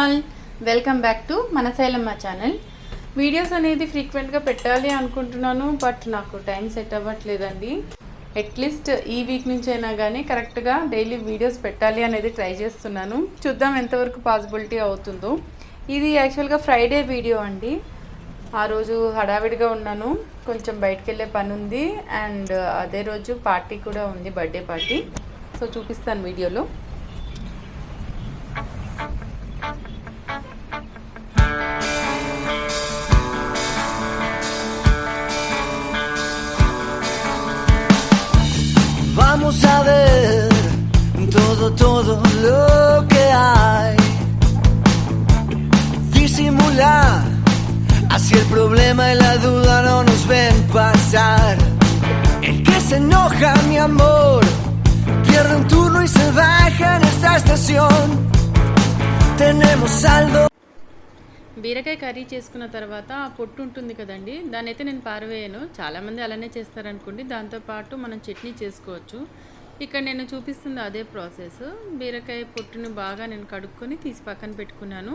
All welcome back to మన Shailamma channel videos అనేది ఫ్రీక్వెంట్గా పెట్టాలి అనుకుంటున్నాను బట్ నాకు టైం సెట్ అవ్వట్లేదండి. అట్లీస్ట్ ఈ వీక్ నుంచి అయినా కానీ కరెక్ట్గా డైలీ వీడియోస్ పెట్టాలి అనేది ట్రై చేస్తున్నాను. చూద్దాం ఎంతవరకు పాసిబిలిటీ అవుతుందో. ఇది యాక్చువల్గా ఫ్రైడే వీడియో అండి. ఆ రోజు హడావిడిగా ఉన్నాను. కొంచెం బయటకు వెళ్ళే పని ఉంది అండ్ అదే రోజు పార్టీ కూడా ఉంది బర్త్డే పార్టీ సో చూపిస్తాను వీడియోలో. Calma y la duda no nos ven pasar. El que se enoja, mi amor, pierde un turno y se baja en esta estación. Tenemos saldo. బీరకాయ కర్రీ చేసుకున్న తర్వాత ఆ పొట్టు ఉంటుంది కదండి దాన్ని అయితే నేను పారవేయను చాలామంది అలానే చేస్తారనుకోండి దాంతోపాటు మనం చట్నీ చేసుకోవచ్చు ఇక్కడ నేను చూపిస్తుంది అదే ప్రాసెస్. బీరకాయ పొట్టుని బాగా నేను కడుక్కొని తీసి పక్కన పెట్టుకున్నాను.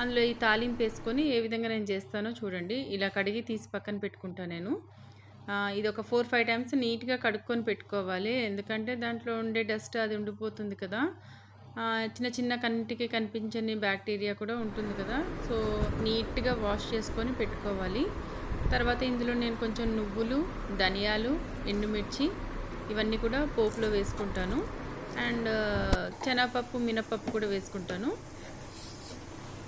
అందులో ఈ తాలింపు వేసుకొని ఏ విధంగా నేను చేస్తానో చూడండి. ఇలా కడిగి తీసి పక్కన పెట్టుకుంటాను నేను. ఇది ఒక ఫోర్ ఫైవ్ టైమ్స్ నీట్గా కడుక్కొని పెట్టుకోవాలి. ఎందుకంటే దాంట్లో ఉండే డస్ట్ అది ఉండిపోతుంది కదా. చిన్న చిన్న కంటికి కనిపించని బ్యాక్టీరియా కూడా ఉంటుంది కదా. సో నీట్గా వాష్ చేసుకొని పెట్టుకోవాలి. తర్వాత ఇందులో నేను కొంచెం నువ్వులు ధనియాలు ఎండుమిర్చి ఇవన్నీ కూడా పోపులో వేసుకుంటాను. అండ్ శనగపప్పు మినపప్పు కూడా వేసుకుంటాను.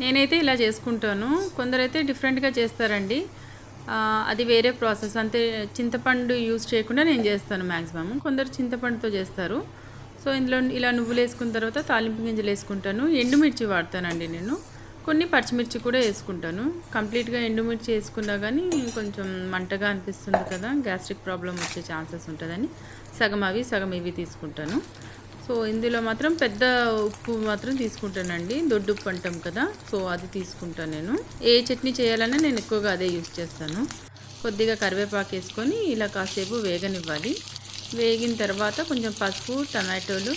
నేనైతే ఇలా చేసుకుంటాను. కొందరైతే డిఫరెంట్గా చేస్తారండి. అది వేరే ప్రాసెస్. అంతే చింతపండు యూజ్ చేయకుండా నేను చేస్తాను మ్యాక్సిమం కొందరు చింతపండుతో చేస్తారు. సో ఇందులో ఇలా నువ్వులు వేసుకున్న తర్వాత తాలింపు గింజలు వేసుకుంటాను. ఎండుమిర్చి వాడతానండి నేను. కొన్ని పచ్చిమిర్చి కూడా వేసుకుంటాను. కంప్లీట్గా ఎండుమిర్చి వేసుకున్నా కానీ కొంచెం మంటగా అనిపిస్తుంది కదా గ్యాస్ట్రిక్ ప్రాబ్లం వచ్చే ఛాన్సెస్ ఉంటుందని సగం అవి సగం ఇవి తీసుకుంటాను. సో ఇందులో మాత్రం పెద్ద ఉప్పు మాత్రం తీసుకుంటానండి. దొడ్డు ఉప్పు అంటాం కదా సో అది తీసుకుంటాను నేను. ఏ చట్నీ చేయాలన్నా నేను ఎక్కువగా అదే యూజ్ చేస్తాను. కొద్దిగా కరివేపాకు వేసుకొని ఇలా కాసేపు వేగనివ్వాలి. వేగిన తర్వాత కొంచెం పసుపు టమాటోలు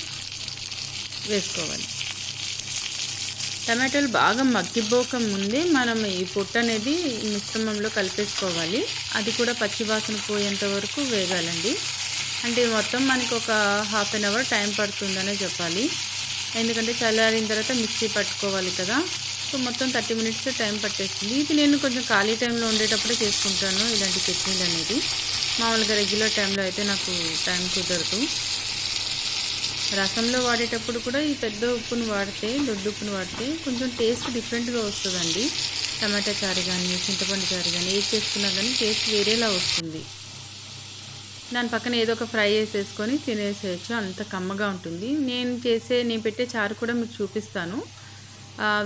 వేసుకోవాలి. టమాటాలు బాగా మగ్గిపోక ముందే మనం ఈ పొట్టు అనేది మిశ్రమంలో కలిపేసుకోవాలి. అది కూడా పచ్చివాసన పోయేంత వరకు వేగాలండి. అంటే మొత్తం మనకి ఒక హాఫ్ అన్ అవర్ టైం పడుతుందనే చెప్పాలి. ఎందుకంటే చల్లారిన తర్వాత మిక్సీ పట్టుకోవాలి కదా. సో మొత్తం థర్టీ మినిట్స్ టైం పట్టేస్తుంది. ఇది నేను కొంచెం ఖాళీ టైంలో ఉండేటప్పుడే చేసుకుంటాను ఇలాంటి చట్నీలు అనేది. మామూలుగా రెగ్యులర్ టైంలో అయితే నాకు టైం కుదరదు. రసంలో వాడేటప్పుడు కూడా ఈ పెద్ద ఉప్పును వాడితే దొడ్డు ఉప్పును వాడితే కొంచెం టేస్ట్ డిఫరెంట్గా వస్తుందండి. టమాటా చారు కానీ చింతపండు చారు కానీ ఏది చేసుకున్నా కానీ టేస్ట్ వేరేలా వస్తుంది. దాని పక్కన ఏదో ఒక ఫ్రై చేసేసుకొని తినేసేయచ్చు. అంత కమ్మగా ఉంటుంది. నేను చేసే నేను పెట్టే చారు కూడా మీకు చూపిస్తాను.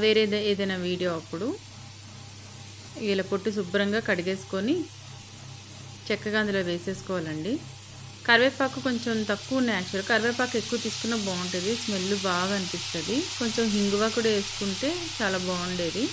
వేరే ఏదైనా వీడియో అప్పుడు. ఇలా పొట్టు శుభ్రంగా కడిగేసుకొని చక్కగా అందులో వేసేసుకోవాలండి. కరివేపాకు కొంచెం తక్కువ ఉన్నాయి కరివేపాకు ఎక్కువ తీసుకున్న బాగుంటుంది. స్మెల్ బాగా అనిపిస్తుంది. కొంచెం హింగువ కూడా వేసుకుంటే చాలా బాగుండేది.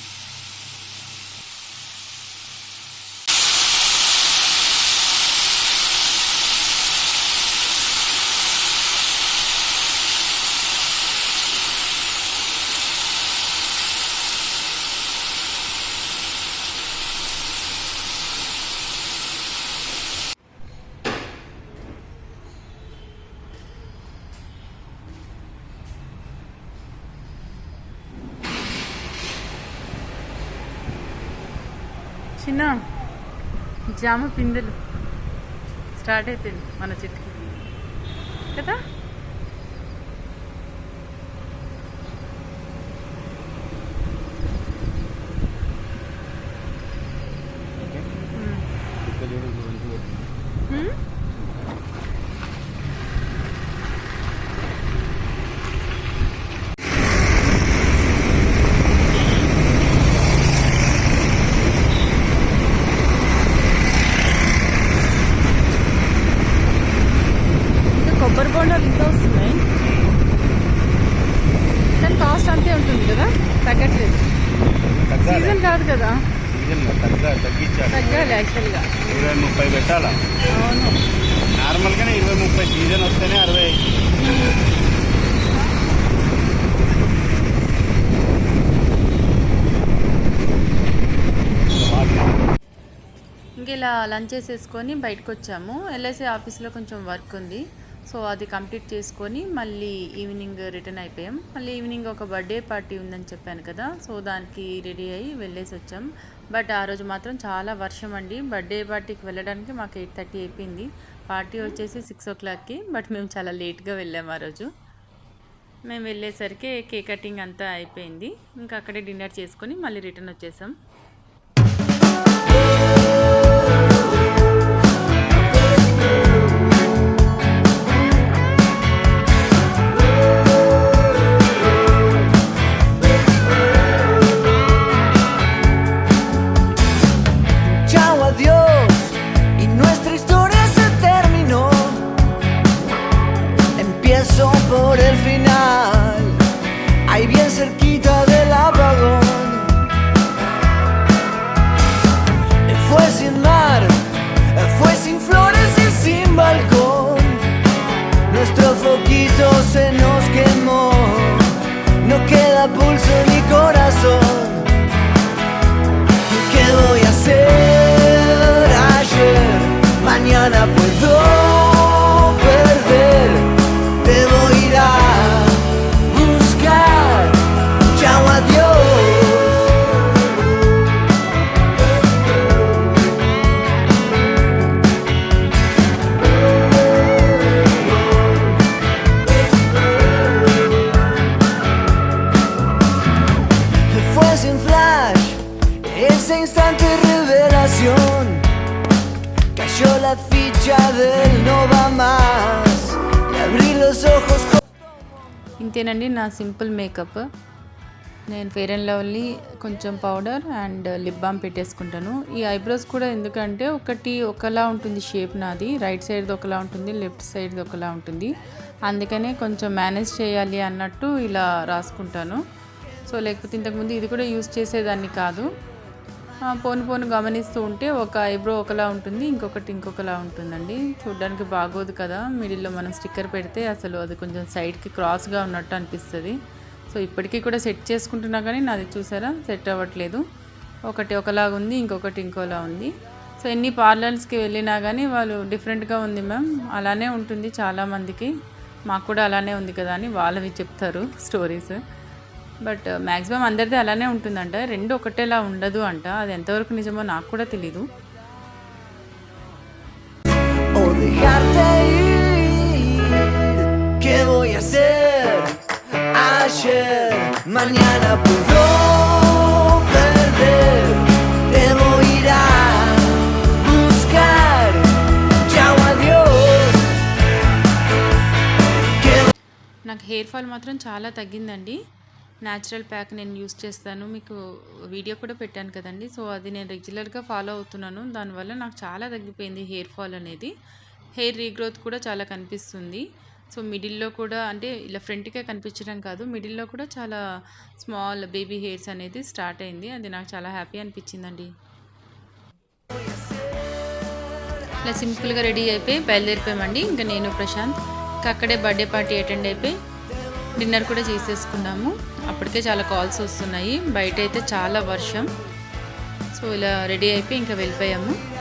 చిన్న జామ పిందెలు. స్టార్ట్ అయిపోయింది మన చెట్టుకి. కదా? సీజన్ కాదు కదా. తగ్గాలి యాక్చువల్గా ఇరవై ముప్పై పెట్టాలా? అవును. నార్మల్గానే ఇరవై ముప్పై సీజన్ వస్తేనే అరవై. ఇలా లంచ్ చేసేసుకొని బయటకు వచ్చాము ఎల్ఐసి ఆఫీస్లో కొంచెం వర్క్ ఉంది. సో అది కంప్లీట్ చేసుకొని మళ్ళీ ఈవినింగ్ రిటర్న్ అయిపోయాం. మళ్ళీ ఈవినింగ్ ఒక బర్త్డే పార్టీ ఉందని చెప్పాను కదా సో దానికి రెడీ అయ్యి వెళ్ళేసి వచ్చాం. బట్ ఆ రోజు మాత్రం చాలా వర్షం అండి. బర్త్డే పార్టీకి వెళ్ళడానికి మాకు ఎయిట్ థర్టీ అయిపోయింది. పార్టీ వచ్చేసి సిక్స్ ఓ క్లాక్కి బట్ మేము చాలా లేట్గా వెళ్ళాము ఆ రోజు. మేము వెళ్ళేసరికి కేక్ కటింగ్ అంతా అయిపోయింది. ఇంకా అక్కడే డిన్నర్ చేసుకొని మళ్ళీ రిటర్న్ వచ్చేసాం. Cerquita del apagón. Fue sin mar, fue sin flores y sin balcón. Nuestro foquito se nos quemó. No queda pulso ni corazón. ¿Qué voy a hacer ayer? Mañana ఇంతేనండి నా simple makeup. నేను fair and lovely కొంచెం powder and lip balm పెట్టేసుకుంటాను. ఈ eyebrows కూడా ఎందుకంటే ఒకటి ఒకలా ఉంటుంది షేప్ నాది. రైట్ సైడ్ది ఒకలా ఉంటుంది లెఫ్ట్ సైడ్ది ఒకలా ఉంటుంది. అందుకనే కొంచెం మేనేజ్ చేయాలి అన్నట్టు ఇలా రాసుకుంటాను. సో లేకపోతే ఇంతకుముందు ఇది కూడా యూస్ చేసేదాన్ని కాదు. పోను పోను గమనిస్తూ ఉంటే ఒక ఐబ్రో ఒకలా ఉంటుంది ఇంకొకటి ఇంకొకలా ఉంటుందండి. చూడ్డానికి బాగోదు కదా మిడిల్లో మనం స్టిక్కర్ పెడితే అసలు అది కొంచెం సైడ్కి క్రాస్గా ఉన్నట్టు అనిపిస్తుంది. సో ఇప్పటికీ కూడా సెట్ చేసుకుంటున్నా కానీ నాది చూసారా సెట్ అవ్వట్లేదు. ఒకటి ఒకలాగా ఉంది ఇంకొకటి ఇంకోలా ఉంది. సో ఎన్ని పార్లర్స్కి వెళ్ళినా కానీ వాళ్ళు డిఫరెంట్గా ఉంది మ్యామ్. అలానే ఉంటుంది చాలామందికి. మాకు కూడా అలానే ఉంది కదా అని వాళ్ళవి చెప్తారు స్టోరీస్. బట్ uh, మ్యాక్సిమం అందరిది అలానే ఉంటుందంట. రెండు ఒకటేలా ఉండదు అంట. అది ఎంతవరకు నిజమో నాకు కూడా తెలీదు. నాకు హెయిర్ ఫాల్ మాత్రం చాలా తగ్గిందండి. న్యాచురల్ ప్యాక్ నేను యూస్ చేస్తాను. మీకు వీడియో కూడా పెట్టాను కదండి. సో అది నేను రెగ్యులర్గా ఫాలో అవుతున్నాను. దానివల్ల నాకు చాలా తగ్గిపోయింది హెయిర్ ఫాల్ అనేది. హెయిర్ రీగ్రోత్ కూడా చాలా కనిపిస్తుంది. సో మిడిల్లో కూడా అంటే ఇలా ఫ్రంట్కే కనిపించడం కాదు. మిడిల్లో కూడా చాలా స్మాల్ బేబీ హెయిర్స్ అనేది స్టార్ట్ అయింది. అది నాకు చాలా హ్యాపీ అనిపించిందండి. ఇలా సింపుల్గా రెడీ అయిపోయి బయలుదేరిపోయామండి. ఇంకా నేను ప్రశాంత్ ఇంకా అక్కడే బర్త్డే పార్టీ అటెండ్ అయిపోయి డిన్నర్ కూడా చేసేసుకున్నాము. అప్పటికే చాలా కాల్స్ వస్తున్నాయి. బయట అయితే చాలా వర్షం. సో ఇలా రెడీ అయిపోయి ఇంకా వెళ్ళిపోయాము.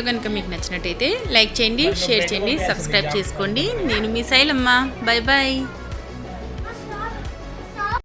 వీడియో కనుక మీకు నచ్చినట్టయితే లైక్ చేయండి షేర్ చేయండి సబ్స్క్రైబ్ చేసుకోండి. నేను మీ శైలమ్మ బాయ్ బాయ్